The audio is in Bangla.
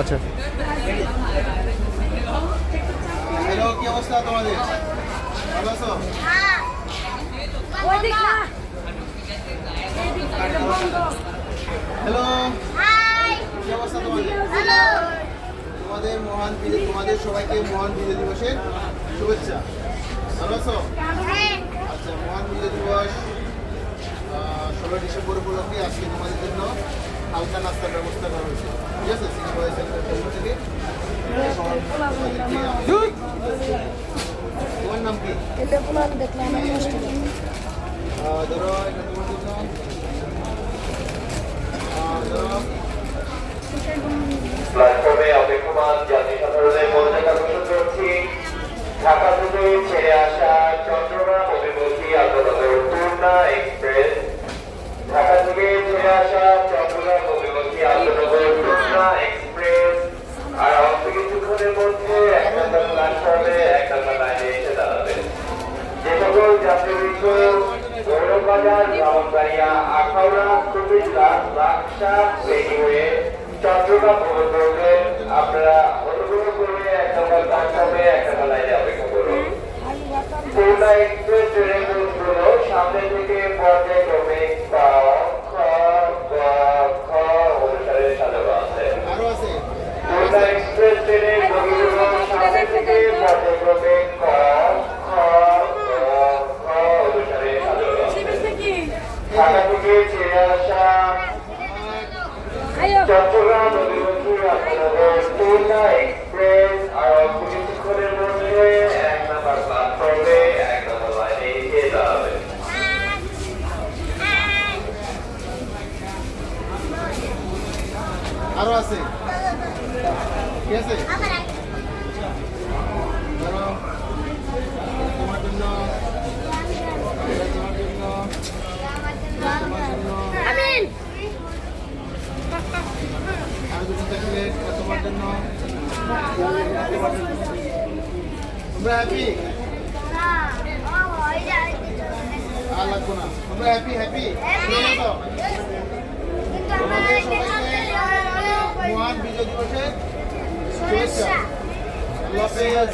আচ্ছা হ্যালো কি অবস্থা তোমাদের ভালো আছো হ্যালো তোমাদের মহান বিজয় তোমাদের সবাইকে মহান বিজয় দিবসের শুভেচ্ছা। ভালো আছো? আচ্ছা মহান বিজয় দিবস ষোলো ডিসেম্বর উপলক্ষে আজকে তোমাদের জন্য হালকা নাস্তার ব্যবস্থা করা হয়েছে। ঠিক আছে? সিনেমা থেকে। তোমার নাম কি? ধরো এটা তোমার জন্য। ব্রাহ্মণবাড়িয়া আখাউড়া কুমিল্লা লাকসা রেডিওয়ে চট্টগ্রাম ভ্রমণ করবেন আপনারা অনুগ্রহ করে এক নম্বর প্ল্যাটফর্মে এক নম্বর অপেক্ষা করুন। খুলনা এক্সপ্রেস সামনে থেকে পর্যায়ক্রমে ঢাকা চট্টগ্রাম অভিমুখী আপনাদের খুলনা এক্সপ্রেস আর কিছুক্ষণের এক নম্বর প্ল্যাটফর্মে এক নম্বর আরও আছে? ঠিক আছে ধরো এটা তোমার জন্য এটা তোমার জন্য তোমার জন্য আমিন আর দুটো চকলেট তোমরা হ্যাপি আর লাগবো না। তোমরা হ্যাপি হ্যাপি মহান বিজয় দিবসের শুভেচ্ছা। আল্লাহ হাফেজ।